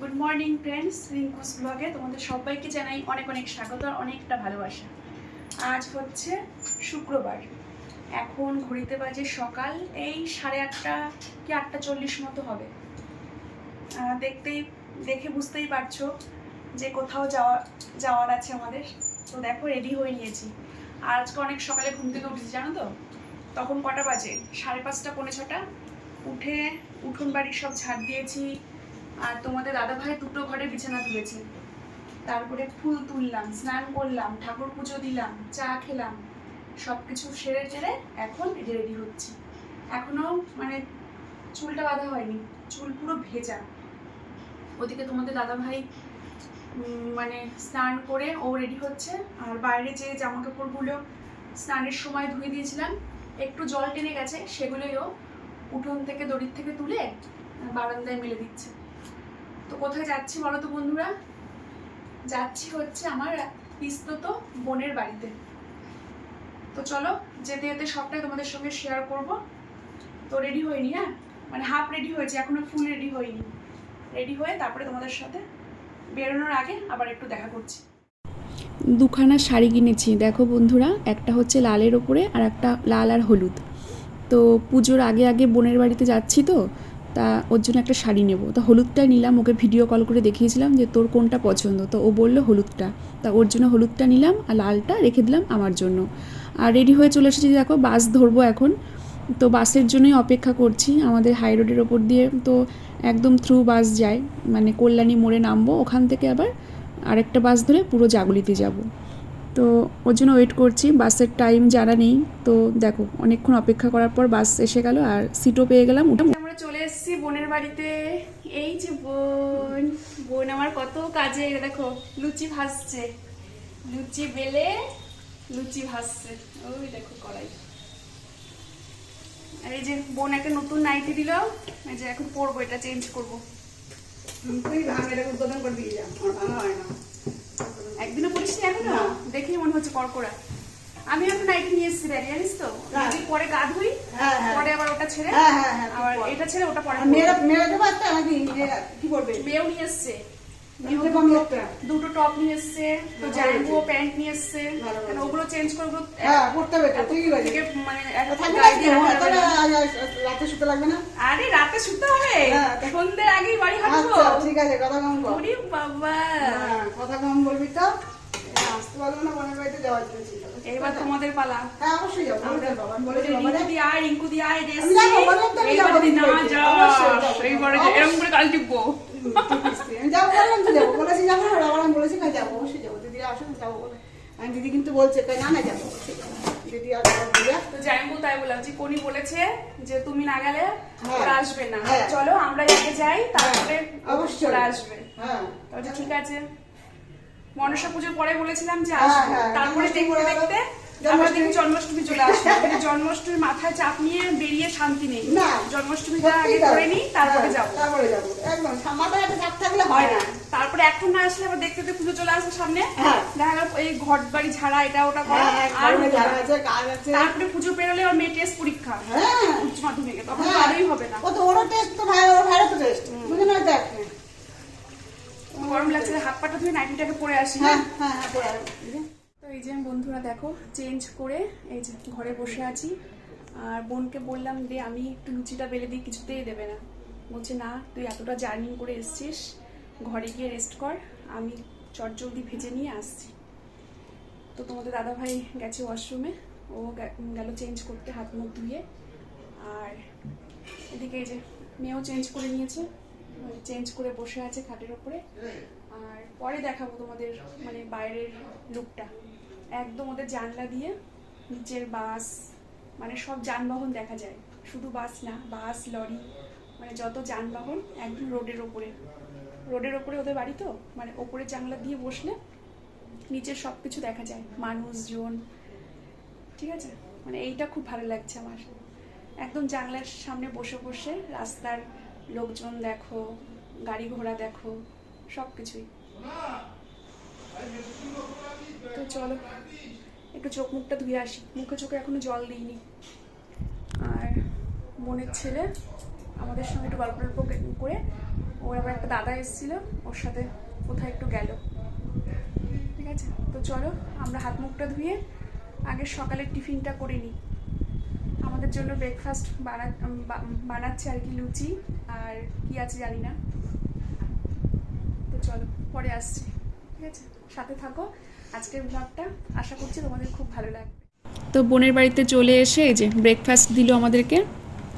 Good morning friends Rinku's ব্লগে তোমাদের সবাইকে জানাই অনেক অনেক স্বাগত আর অনেকটা ভালোবাসা। আজ হচ্ছে শুক্রবার। এখন ঘড়িতে বাজে সকাল, এই সাড়ে আটটা কি আটটা চল্লিশ মতো হবে। দেখতেই দেখে বুঝতেই পারছ যে কোথাও যাওয়া, যাওয়ার আছে আমাদের। তো দেখো রেডি হয়ে নিয়েছি। আর আজকে অনেক সকালে ঘুম থেকে উঠেছি, জানো তো? তখন কটা বাজে? সাড়ে পাঁচটা, পৌনে ছটা। উঠে উঠোন বাড়ির সব ঝাড় দিয়েছি। আর তোমাদের দাদা ভাই দুটো ঘরে বিছানা তুলেছে। তারপরে ফুল তুললাম, স্নান করলাম, ঠাকুর পুজো দিলাম, চা খেলাম সব কিছু সেরে টেরে এখন রেডি হচ্ছি। এখনও মানে চুলটা বাঁধা হয়নি, চুল পুরো ভেজা। ওদিকে তোমাদের দাদা ভাই মানে স্নান করে ও রেডি হচ্ছে। আর বাইরে যে জামা কাপড়গুলো স্নানের সময় ধুয়ে দিয়েছিলাম, একটু জল টেনে গেছে, সেগুলোই ও উঠোন থেকে দড়ির থেকে তুলে বারান্দায় মেলে দিচ্ছে। তো কোথায় যাচ্ছি বলো তো বন্ধুরা? যাচ্ছি হচ্ছে আমার পিস্তত বোনের বাড়িতে। তো চলো, যেতে যেতে সবটাই তোমাদের সঙ্গে শেয়ার করব। তো রেডি হয়নি হ্যাঁ? মানে হাফ রেডি হয়েছে, এখনও ফুল রেডি হয়নি। রেডি হয়ে তারপরে তোমাদের সাথে বেরোনোর আগে আবার একটু দেখা করছি। দুখানা শাড়ি কিনেছি, দেখো বন্ধুরা, একটা হচ্ছে লালের ওপরে আর একটা লাল আর হলুদ। তো পুজোর আগে আগে বোনের বাড়িতে যাচ্ছি তো তা ওর জন্য একটা শাড়ি নেব। তো হলুদটা নিলাম, ওকে ভিডিও কল করে দেখিয়েছিলাম যে তোর কোনটা পছন্দ। তো ও বলল হলুদটা। তা ওর জন্য হলুদটা নিলাম আর লালটা রেখে দিলাম আমার জন্য। আর রেডি হয়ে চলে এসেছি, দেখো বাস ধরবো এখন। তো বাসের জন্যই অপেক্ষা করছি, আমাদের হাই রোডের ওপর দিয়ে তো একদম থ্রু বাস যায়। মানে কল্যাণী মোড়ে নামবো, ওখান থেকে আবার আরেকটা বাস ধরে পুরো জাগুলিতে যাব। তো ওর জন্য ওয়েট করছি, বাসের টাইম জানা নেই, তো দেখো অনেকক্ষণ অপেক্ষা করার পর বাস এসে গেল আর সিটও পেয়ে গেলাম চলে এসেছি বোনের বাড়িতে। এই যে বোন। বোন আমার কত কাজে দেখো লুচি ভাজছে। লুচি বেলে লুচি ভাজছে। ওই দেখো কড়াই। আর এই যে বোন একটা নতুন নাইটি দিল এই যে এখন পরবো এটা চেঞ্জ করব। এটা উদ্বোধন করে দিয়ে যা। হয় না। একদিনও পরিস নি। এখনও দেখেই মনে হচ্ছে কড়কড়া। আমি একটা নাইটি নিয়ে এসেছি ব্যাগে জানিস তো? হ্যাঁ। যদি পরে গা ধুই হ্যাঁ, হ্যাঁ। পরে আবার ওটা ছেড়ে আবার এটা ছেড়ে ওটা পরে মেয়েরা মেয়েরা দেবো একটা নাকি? কি করবে? মেয়েও নিয়ে এসছে। দুটো টপ নিয়ে তো প্যান্ট নিয়ে এসছে। হয়েছে। ওগুলো চেঞ্জ করে হ্যাঁ করতে হবে মানে রাতে শুতে লাগবে না? আরে রাতে শুতে হবে। সন্ধ্যের আগেই বাড়ি হাঁটবো। আচ্ছা ঠিক আছে কথা কম ওরে বাবা। কথা কম বলবি তো। এই না বোনের বাড়িতে যাওয়ার জন্য চিন্তা এবার তোমাদের পালা হ্যাঁ অবশ্যই যাব বলে বাবা আমি বলেছি বাবা রে। রিঙ্কু দি আয় রিঙ্কু দি আয় আমি যাব, বললাম তো আমি যাব না দিদিবাড়িতে। যা অবশ্যই যাব। এইবারে এরকম করে কাল টিপবো হুম, ঠিক আছে। আমি যাব বললাম তো যাব বলেছি যাব না আবার আমি বলেছি না যাব অবশ্যই যাব দিদি আসুন যাব বলে আমি দিদি কিন্তু বলছে তাই না না যাব দিদি আর তো জাইম্বু তাই বললাম যে কোনি বলেছে যে তুমি না গেলে হ্যাঁ। ওরা আসবে না হ্যাঁ। চলো আমরা আগে যাই তারপরে অবশ্যই। ওরা আসবে হ্যাঁ তাহলে ঠিক আছে মনসা পুজোর পরে বলেছিলাম যে হ্যাঁ, আসব। হ্যাঁ, তারপরে দেখতে দেখতে জন্মাষ্টমী- দেখি জন্মাষ্টমী চলে আসবে জন্মাষ্টমীর মাথায় চাপ নিয়ে বেরিয়ে শান্তি নেই। না। জন্মাষ্টমীটা আগে করে নিই তারপরে হ্যাঁ, যাব। তারপরে যাব। একদম মাথায় একটা চাপ থাকলে হয় না। তারপরে এখন না আসলে আবার দেখতে দেখতে পুজো চলে আসবে সামনে। হ্যাঁ। দেখা গেল এই ঘর বাড়ি ঝাড়া এটা ওটা করা। হ্যাঁ হ্যাঁ আর তারপরে পুজো পেরোলে ওর মেয়ে টেস্ট পরীক্ষা। হ্যাঁ। উচ্চ মাধ্যমিকে তখন হ্যাঁ। আরোই হবে না। ও তো ওরও টেস্ট তো ভাই ওর ভাইরও তো টেস্ট বুঝে না দেখ। গরম লাগছে হাত পাটা ধুয়ে নাইটিটাকে পরে আসি হ্যাঁ? হ্যাঁ হ্যাঁ পরে তো এই যে বন্ধুরা দেখো চেঞ্জ করে এই যে ঘরে বসে আছি। আর বোনকে বললাম যে আমি একটু লুচিটা বেলে দিই কিছুতেই দেবে না। বলছে না তুই এতটা জার্নি করে এসছিস ঘরে গিয়ে রেস্ট কর আমি চট জলদি ভেজে নিয়ে আসছি। তো তোমাদের দাদা ভাই গেছে ওয়াশরুমে ও গেল চেঞ্জ করতে হাত মুখ ধুয়ে। আর এদিকে এই যে মেয়েও চেঞ্জ করে নিয়েছে। চেঞ্জ করে বসে আছে খাটের ওপরে। আর পরে দেখাবো তোমাদের মানে বাইরের লুকটা একদম ওদের জানলা দিয়ে নিচের বাস মানে সব যানবাহন দেখা যায়। শুধু বাস না, বাস, লরি মানে যত যানবাহন একদম রোডের ওপরে। রোডের ওপরে ওদের বাড়ি তো? মানে ওপরে জানলা দিয়ে বসলে নিচের সব কিছু দেখা যায়। মানুষজন। ঠিক আছে? মানে এইটা খুব ভালো লাগছে আমার। একদম জানলার সামনে বসে বসে রাস্তার লোকজন দেখো, গাড়ি ঘোড়া দেখো সব কিছুই তো চলো, একটু চোখ মুখটা ধুয়ে আসি। মুখে চোখে এখনও জল দিইনি। আর মনের ছেলে আমাদের সঙ্গে একটু গল্প টল্প করে ওর আবার একটা দাদা এসেছিল, ওর সাথে কোথায় একটু গেল। ঠিক আছে? তো চলো, আমরা হাত মুখটা ধুয়ে আগে সকালের টিফিনটা করে নিই। আমাদের জন্য ব্রেকফাস্ট বানা বা- বানাচ্ছে আর কি লুচি। আর কি আছে জানি না। তো চলো পরে আসছি। ঠিক আছে? সাথে থাকো। আজকের ব্লগটা আশা করছি তোমাদের খুব ভালো লাগবে। তো বোনের বাড়িতে চলে এসে এই যে ব্রেকফাস্ট দিল আমাদেরকে।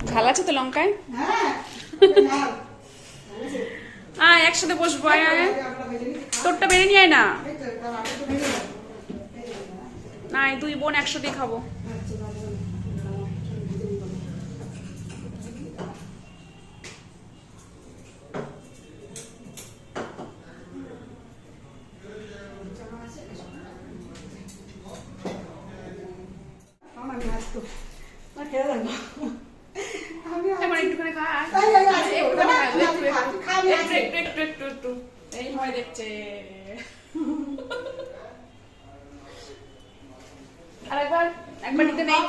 ঝাল আছে তো লঙ্কায়? হ্যাঁ। আয় একসাথে বসবো আয়। তোরটা বেড়ে নিয়ে আয় না। না দুই বোন একসাথে খাব আচ্ছা, ভালো, ভালো। আমার নাচ তো আমার খেয়াল রাখব আমি এবার একটুখানি খা আয়। এই, এই, আজকে একটুখানি খা, ওটা একটু, খা, একটু, খা, আমি একটু, আছি। একটু, একটু, একটু, একটু। এই নেই।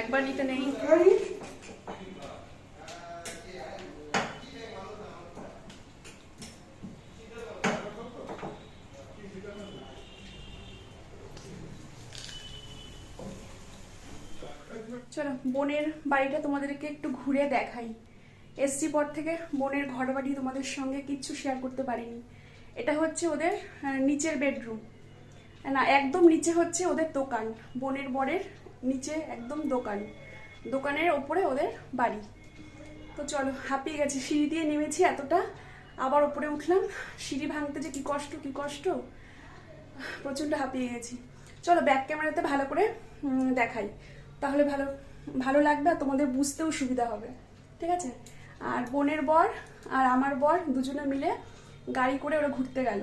একবার নিতে নেই। চলো বোনের বাড়িটা তোমাদেরকে একটু ঘুরে দেখাই। এসছি পর থেকে বোনের ঘর বাড়ি তোমাদের সঙ্গে কিচ্ছু শেয়ার করতে পারিনি। এটা হচ্ছে ওদের নিচের বেডরুম না, একদম নিচে হচ্ছে ওদের দোকান। বোনের বরের নিচে একদম দোকান। দোকানের ওপরে ওদের বাড়ি। তো চলো, হাঁপিয়ে গেছি। সিঁড়ি দিয়ে নেমেছি এতটা। আবার ওপরে উঠলাম। সিঁড়ি ভাঙতে যে কি কষ্ট কি কষ্ট? প্রচণ্ড হাঁপিয়ে গেছি। চলো ব্যাক ক্যামেরাতে ভালো করে দেখাই। তাহলে ভালো ভালো লাগবে আর তোমাদের বুঝতেও সুবিধা হবে। ঠিক আছে? আর বোনের বর আর আমার বর দুজনে মিলে গাড়ি করে ওরা ঘুরতে গেল।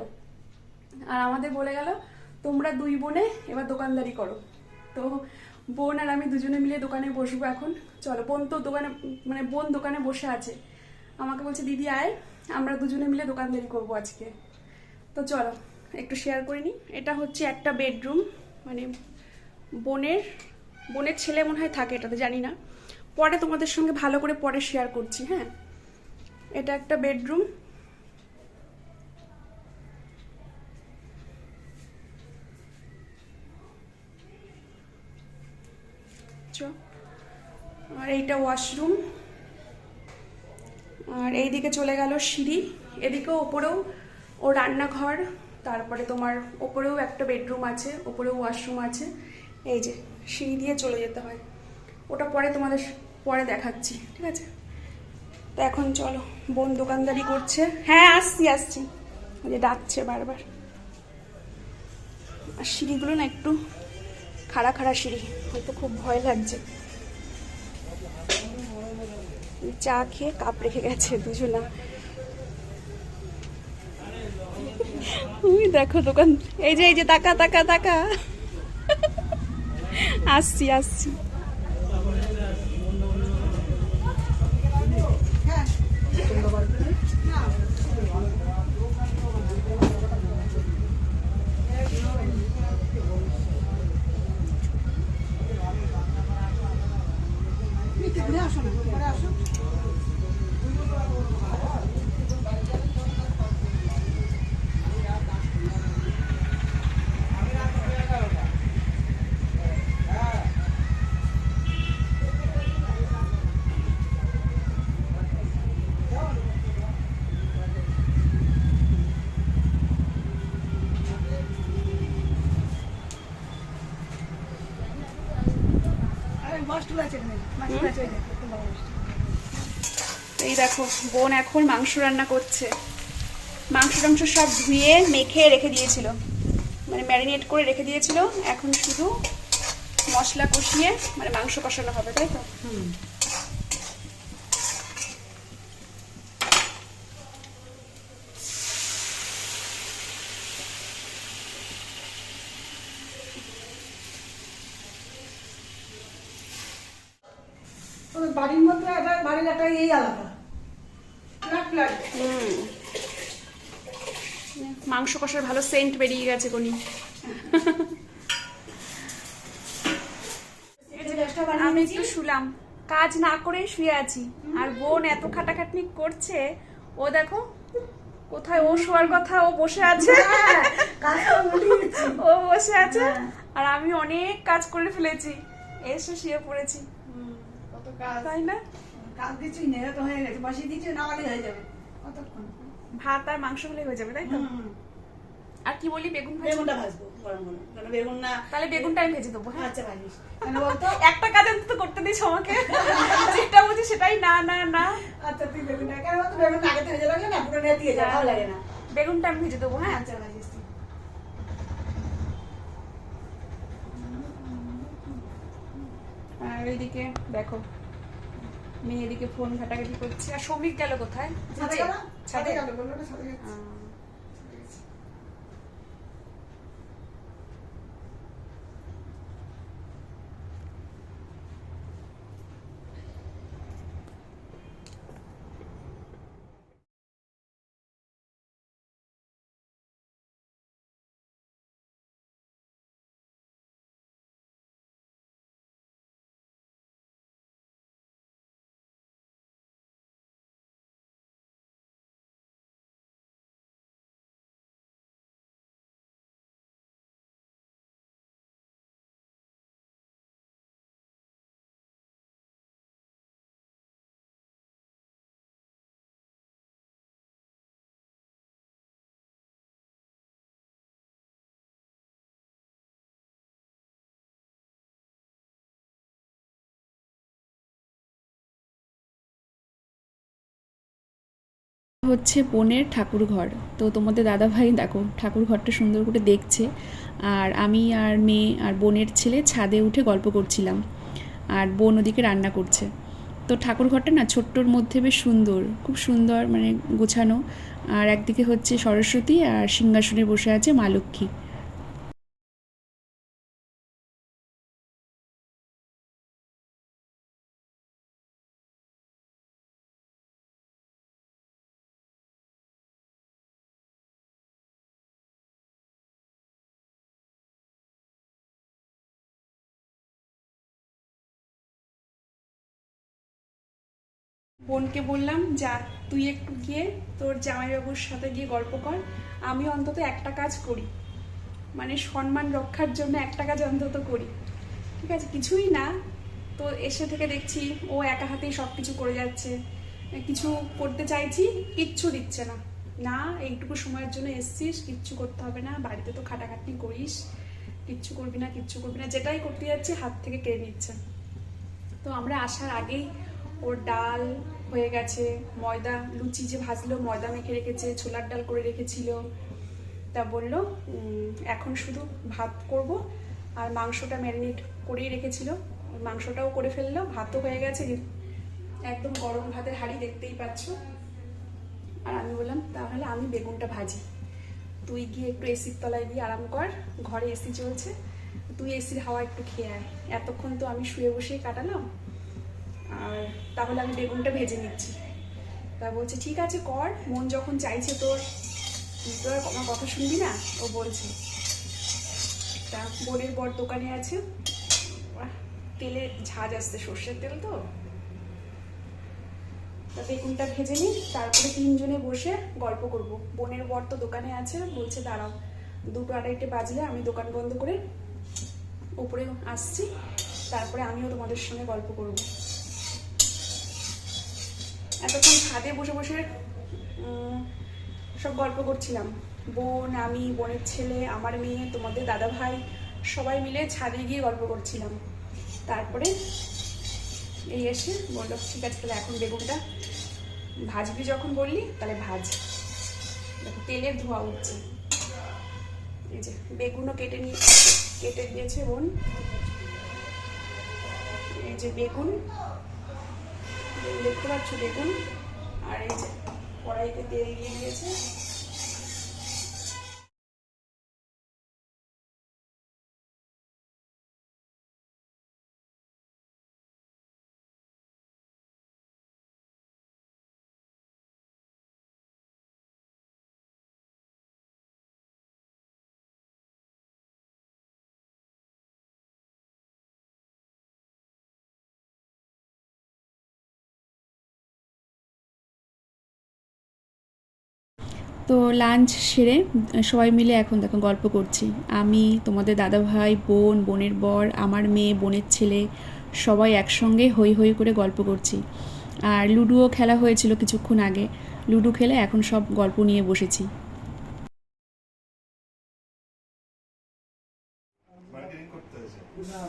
আর আমাদের বলে গেল, তোমরা দুই বোনে এবার দোকানদারি করো। তো বোন আর আমি দুজনে মিলে দোকানে বসবো এখন। চলো, বোন তো দোকানে মানে বোন দোকানে বসে আছে। আমাকে বলছে, দিদি, আয়, আমরা দুজনে মিলে দোকানদারি করব আজকে। তো চলো, একটু শেয়ার করে নিই। এটা হচ্ছে একটা বেডরুম মানে বোনের বোনের ছেলে মনে হয় থাকে এটাতে, জানি না। পরে তোমাদের সঙ্গে ভালো করে পরে শেয়ার করছি হ্যাঁ? এটা একটা বেডরুম। আর এইটা ওয়াশরুম আর এইদিকে চলে গেল সিঁড়ি। এদিকেও ওপরেও ও রান্নাঘর, তারপরে তোমার ওপরেও একটা বেডরুম আছে, ওপরেও ওয়াশরুম আছে। এই যে, সিঁড়ি দিয়ে চলে যেতে হয়। ওটা পরে তোমাদের পরে দেখাচ্ছি ঠিক আছে? তো এখন চলো বোন দোকানদারি করছে। হ্যাঁ আসছি আসছি। যে ডাকছে বারবার। আর সিঁড়িগুলো না একটু খাড়া খাড়া সিঁড়ি হয়তো খুব ভয় লাগছে। চা খেয়ে কাপ রেখে গেছে দুজনা। দেখো দোকান এই যে এই যে তাকা তাকা তাকা। আসছি আসছি হ্যাঁ। না। একটু ঘুরে আসো না, ঘুরে আসো। আরে মাস্টার আছে এখানে, মাস্টার আছে ওই দেখো, একদম বড় মাস্টার। এই দেখো, বোন এখন মাংস রান্না করছে। মাংস টাংস সব ধুয়ে, মেখে রেখে দিয়েছিল। মানে ম্যারিনেট করে রেখে দিয়েছিল। এখন শুধু মশলা কষিয়ে মানে মাংস কষানো হবে, তাই তো? বাড়ির মধ্যে বাড়ির একটা এই আলাদা। হুম। মাংস কষার ভালো সেন্ট বেরিয়ে গেছে কোনি আমি একটু শুলাম। কাজ না করে শুয়ে আছি। আর বোন এত খাটাখাটনি করছে ও দেখো কোথায় ও শোয়ার কথা ও বসে আছে। হ্যাঁ। ও বসে আছে। হ্যাঁ। আর আমি অনেক কাজ করে ফেলেছি। এসে শুয়ে পড়েছি। তাই না? তো হয়ে গেছে বসিয়ে নামালে হয়ে যাবে। কতক্ষণ? ভাত আর মাংস হলে হয়ে যাবে তাই তো? আর কি বলি বেগুন ভাজি বেগুনটা ভাজবো গরম গরম। কারণ বেগুন না তাহলে বেগুনটা আমি ভেজে দেবো হ্যাঁ। আচ্ছা ভাজিস বলতো? একটা কাজ অন্তত করতে দিস আমাকে। যেটা বুঝি সেটাই না না না। আচ্ছা তুই বেগুনটা কেন বলতো বেগুন আগে থেকে ভেজে রাখলে না পুরো ভালো লাগে না। বেগুনটা আমি ভেজে দেবো হ্যাঁ। আচ্ছা ভাজিস। আর ওইদিকে দেখো। মেয়ে এদিকে ফোন ঘাটাঘাটি করছে। আর শ্রমিক গেল কোথায়? ছাদে গেল? ছাদে ছাদে গেল। বলল না ছাদে হচ্ছে বোনের ঠাকুর ঘর তো তোমাদের দাদাভাই দেখো ঠাকুর ঘরটা সুন্দর করে দেখছে। আর আমি আর মেয়ে আর বোনের ছেলে ছাদে উঠে গল্প করছিলাম। আর বোন ওদিকে রান্না করছে। তো ঠাকুর ঘরটা না ছোট্টর মধ্যে বেশ সুন্দর, খুব সুন্দর মানে গোছানো। আর একদিকে হচ্ছে সরস্বতী আর সিংহাসনে বসে আছে মা লক্ষ্মী। বোনকে বললাম, যা, তুই একটু গিয়ে তোর জামাইবাবুর সাথে গিয়ে গল্প কর। আমি অন্তত একটা কাজ করি। মানে সম্মান রক্ষার জন্য একটা কাজ অন্তত করি। ঠিক আছে, কিছুই না। তো এসে থেকে দেখছি ও একা হাতেই সব কিছু করে যাচ্ছে। কিছু করতে চাইছি, কিচ্ছু দিচ্ছে না। না, এইটুকু সময়ের জন্য এসছিস, কিচ্ছু করতে হবে না, বাড়িতে তো খাটাখাটনি করিস। কিচ্ছু করবি না, কিচ্ছু করবি না, যেটাই করতে যাচ্ছি হাত থেকে কেড়ে নিচ্ছে। তো আমরা আসার আগেই ওর ডাল হয়ে গেছে। ময়দা, লুচি যে ভাজলো, ময়দা মেখে রেখেছে, ছোলার ডাল করে রেখেছিল। তা বলল এখন শুধু ভাত করব। আর মাংসটা ম্যারিনেট করেই রেখেছিল। মাংসটাও করে ফেলল, ভাতও হয়ে গেছে। একদম গরম ভাতের হাঁড়ি দেখতেই পাচ্ছ। আর আমি বললাম, তাহলে আমি বেগুনটা ভাজি। তুই গিয়ে একটু এসির তলায় গিয়ে আরাম কর। ঘরে এসি চলছে। তুই এসির হাওয়া একটু খেয়ে আয়। এতক্ষণ তো আমি শুয়ে বসেই কাটালাম। আর তাহলে আমি বেগুনটা ভেজে নিচ্ছি। তা বলছে, ঠিক আছে, কর, মন যখন চাইছে তোর তো আমার কথা শুনবি না? ও বলছে। তা বোনের বর দোকানে আছে। তেলে ঝাঁজ আসছে, সর্ষের তেল তো। তা বেগুনটা ভেজে নিই, তারপরে তিনজনে বসে গল্প করব। বোনের বর তো দোকানে আছে, বলছে, দাঁড়াও, দুটো আড়াইটে বাজলে আমি দোকান বন্ধ করে উপরে আসছি, তারপরে আমিও তোমাদের সঙ্গে গল্প করব। এতক্ষণ ছাদে বসে বসে সব গল্প করছিলাম। বোন, আমি, বোনের ছেলে, আমার মেয়ে, তোমাদের দাদা ভাই, সবাই মিলে ছাদে গিয়ে গল্প করছিলাম। তারপরে এই এসে বলল, ঠিক আছে, তাহলে এখন বেগুনটা ভাজবি যখন বললি, তাহলে ভাজ। দেখো, তেলের ধোয়া উঠছে। এই যে, বেগুনও কেটে নিয়ে, কেটে দিয়েছে বোন। এই যে বেগুন দেখতে পাচ্ছ দেখুন। আর এই কড়াইতে তেল দিয়ে দিয়েছে। তো লাঞ্চ সেরে সবাই মিলে এখন দেখো গল্প করছি। আমি তোমাদের দাদা ভাই বোন বোনের বর আমার মেয়ে বোনের ছেলে সবাই একসঙ্গে হই হই করে গল্প করছি। আর লুডোও খেলা হয়েছিল কিছুক্ষণ আগে। লুডো খেলে এখন সব গল্প নিয়ে বসেছি।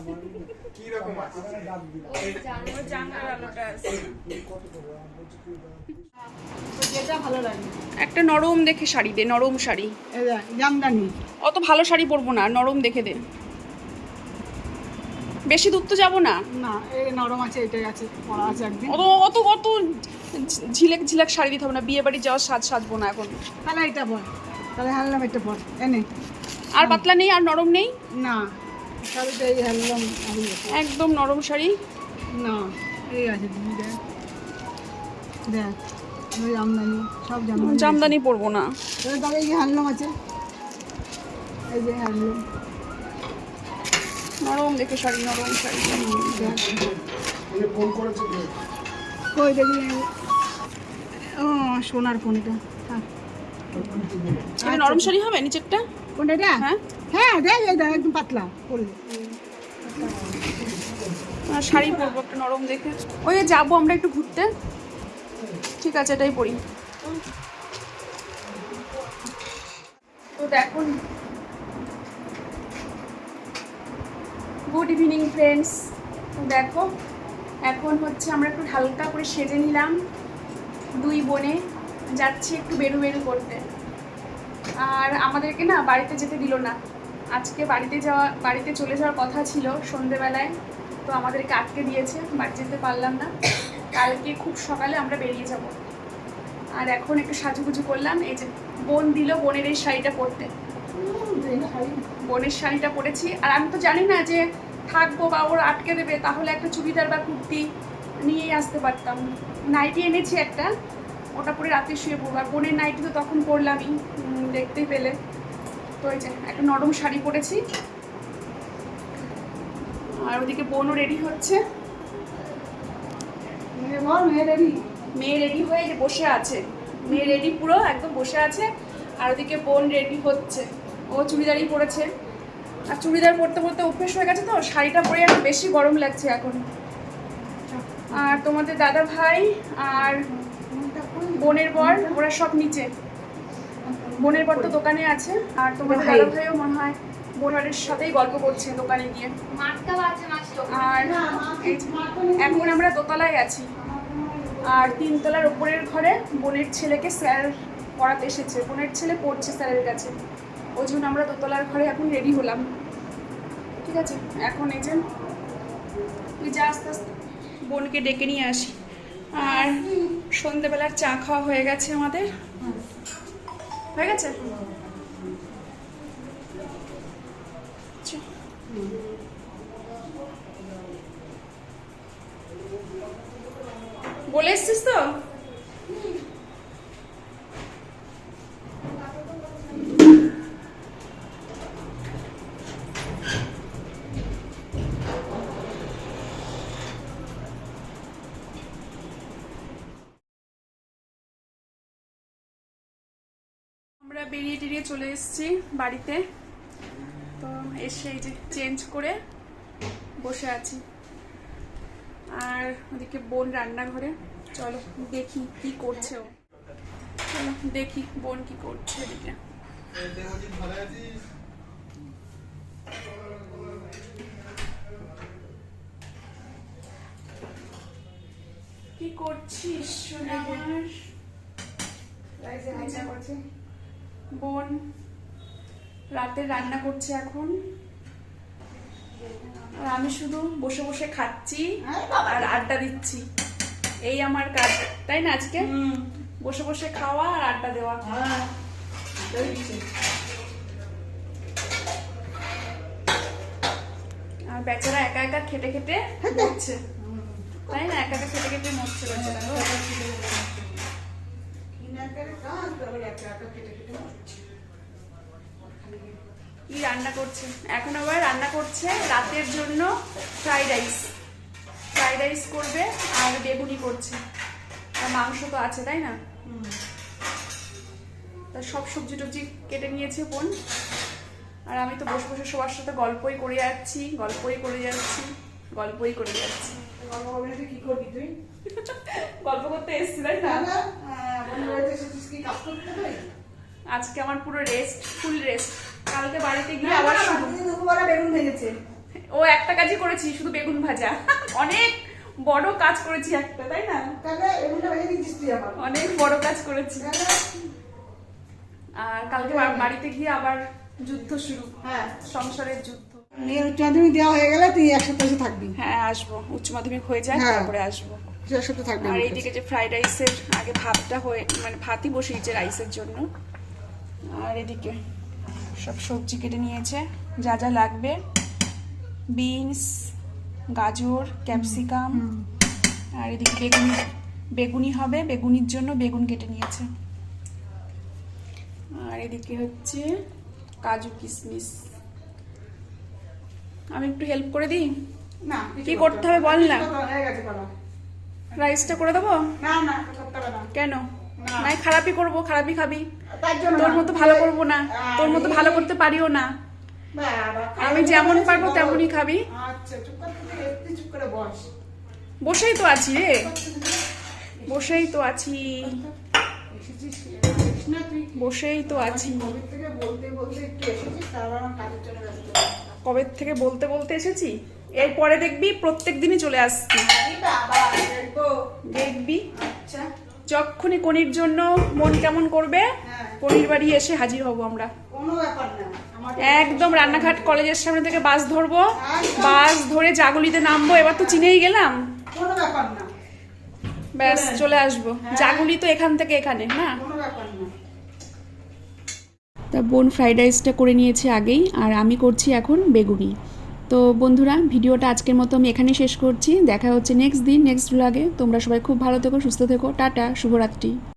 মার্কেটিং করতে হয়েছে কি রকম আছে। তো যেটা ভালো লাগে একটা নরম দেখে শাড়ি দে নরম শাড়ি। জামদানি। অত ভালো শাড়ি পরবো না নরম দেখে দে। বেশি দূর তো যাব না। না এই নরম আছে এটাই আছে পরা আছে একদিন। অত অত অত ঝিলেক ঝিলেক শাড়ি দিতে হবে না বিয়ে বাড়ি যাওয়ার সাজ সাজবো না এখন। তাহলে এটা পর তাহলে হ্যান্ডলাম এটা পর এনে। আর পাতলা নেই আর নরম নেই? না। একদম নরম শাড়ি? না এই আছে দিদি দেখ। জামদানি সব জামদানি জামদানি পরবো না। তবে এই যে হ্যান্ডলুম আছে। এই যে হ্যান্ডলুম। নরম দেখে শাড়ি নরম শাড়ি। কই দেখি ও সোনার ফোন এটা হ্যাঁ নরম শাড়ি হবে নিচেরটা? কোনটা হ্যাঁ। হ্যাঁ দেখ এই দেখ, একদম পাতলা আর শাড়ি পরবো, একটা নরম দেখে। ওই যাব আমরা একটু ঘুরতে। ঠিক আছে, এটাই পরি। তো দেখুন। গুড ইভিনিং ফ্রেন্ডস দেখো, এখন হচ্ছে আমরা একটু হালকা করে সেজে নিলাম দুই বোনে। যাচ্ছি একটু বেরু বেরু করতে। আর আমাদেরকে না বাড়িতে যেতে দিল না। আজকে বাড়িতে যাওয়া, বাড়িতে চলে যাওয়ার কথা ছিল সন্ধেবেলায়, তো আমাদেরকে আটকে দিয়েছে, বাড়ি যেতে পারলাম না। কালকে খুব সকালে আমরা বেরিয়ে যাব। আর এখন একটু সাজুগুজু করলাম, এই যে বোন দিল বোনের এই শাড়িটা পরতে। বোনের শাড়িটা পরেছি। আর আমি তো জানি না যে থাকব বা ওর আটকে দেবে, তাহলে একটা চুড়িদার বা কুর্তি নিয়েই আসতে পারতাম। নাইটি এনেছি একটা, ওটা পরে রাতে শুয়ে পড়ব। আর বোনের নাইটি তো তখন পরলামই দেখতেই পেলে। তো এই যে একটা নরম শাড়ি পরেছি। আর ওদিকে বোনও রেডি হচ্ছে। মেয়ে রেডি মেয়ে রেডি হয়ে যে বসে আছে। মেয়ে রেডি পুরো একদম বসে আছে। আর ওদিকে বোন রেডি হচ্ছে। ও চুড়িদারই পরেছে। আর চুড়িদার পরতে পরতে অভ্যেস হয়ে গেছে তো শাড়িটা পরে আর বেশি গরম লাগছে এখন। আর তোমাদের দাদা ভাই আর বোনের বর ওরা সব নিচে। বোনের বর তো দোকানে আছে আর তোমার। দাদা ভাইও মনে হয় বোনের সাথেই গল্প করছে দোকানে গিয়ে। আর এখন আমরা দোতলায় আছি। আর তিনতলার ওপরের ঘরে বোনের ছেলেকে স্যার পড়াতে এসেছে। বোনের ছেলে পড়ছে স্যারের কাছে। ওই জন্য আমরা দোতলার ঘরে এখন রেডি হলাম। ঠিক আছে? এখন এই যে তুই যা আস্তে আস্তে বোনকে ডেকে নিয়ে আসি। আর সন্ধেবেলার চা খাওয়া হয়ে গেছে আমাদের। হয়ে গেছে। বলে এসছিস তো আমরা বেরিয়ে টেরিয়ে চলে এসেছি বাড়িতে। তো এসে এই যে চেঞ্জ করে বসে আছি। আর ওদিকে বোন রান্নাঘরে। চলো দেখি কি করছে ও। চলো দেখি বোন কি করছে এদিকে। কি করছিস? সোনা আমার এই যে রান্না করছে বোন রাতে রান্না করছে এখন। আর আমি শুধু বসে বসে খাচ্ছি আর আড্ডা দিচ্ছি। এই আমার কাজ তাই না আজকে? বসে বসে খাওয়া আর আড্ডা দেওয়া। আর বেচারা একা একা খেটে খেটে মরছে। তাই না? একা একা খেটে খেটে মরছে বেচারা। কি রান্না করছে? এখন আবার রান্না করছে রাতের জন্য ফ্রাইড রাইস ফ্রাইড রাইস করবে আর বেগুনি করছে। আর মাংস তো আছে তাই না? তো সব সবজি টবজি কেটে নিয়েছে বোন। আর আমি তো বসে বসে সবার সাথে গল্পই করে যাচ্ছি গল্পই করে যাচ্ছি গল্পই করে যাচ্ছি। গল্প করবি কি করবি তুই গল্প করতে এসছি তাই না আজকে আমার পুরো রেস্ট ফুল রেস্ট কালকে বাড়িতে গিয়ে আবার শুরু দুপুরবেলা বেগুন ভেজেছে ও একটা কাজই করেছি শুধু বেগুন ভাজা। অনেক বড় কাজ করেছি একটা তাই না? অনেক বড় কাজ করেছি। আর কালকে বাড়িতে গিয়ে আবার যুদ্ধ শুরু। হ্যাঁ। সংসারের যুদ্ধ। উচ্চ মাধ্যমিক দেওয়া হয়ে গেলে তুই এক সপ্তাহ থাকবি। হ্যাঁ আসব। উচ্চ মাধ্যমিক হয়ে যায় হ্যাঁ। তারপরে আসব। এক সপ্তাহ থাকবি আর এইদিকে যে ফ্রাইড রাইসের আগে ভাতটা হয়ে মানে ভাতই বসিয়েছে রাইসের জন্য। আর এদিকে সব সবজি কেটে নিয়েছে। যা যা লাগবে। বিনস গাজর ক্যাপসিকাম আর এদিকে বেগুনি বেগুনি হবে। বেগুনির জন্য বেগুন কেটে নিয়েছে। আর এদিকে হচ্ছে কাজু কিশমিশ আমি একটু হেল্প করে দিই? না কি করতে হবে বল না? রাইসটা করে দেবো? না না কেন? না। নাই খারাপই করব খারাপই খাবি। তোর মতো ভালো করব না। তোর মতো ভালো করতে পারিও না। আমি যেমন পারব তেমনই খাবি। আচ্ছা বসেই তো আছি রে। বসেই তো আছি। বসেই তো আছি। কবে থেকে বলতে বলতে এসেছি? এরপরে দেখবি প্রত্যেক দিনই চলে আসছি। দেখব। আচ্ছা। যখনই কনির জন্য মন কেমন করবে? হ্যাঁ। কনির বাড়ি এসে হাজির হব আমরা। একদম রান্নাঘাট কলেজের সামনে থেকে বাস ধরবো। বাস ধরে জাগুলিতে নামবো। এবার তো চিনেই গেলাম। ব্যাস চলে আসব। হ্যাঁ। জাগুলি তো এখান থেকে এখানে না। তা বোন ফ্রাইড রাইসটা করে নিয়েছে আগেই আর আমি করছি এখন বেগুনি। তো বন্ধুরা, ভিডিওটা আজকের মতো আমি এখানে শেষ করছি। দেখা হচ্ছে নেক্সট দিন নেক্সট ব্লগে তোমরা সবাই খুব ভালো থেকো, সুস্থ থেকো। টাটা, শুভরাত্রি।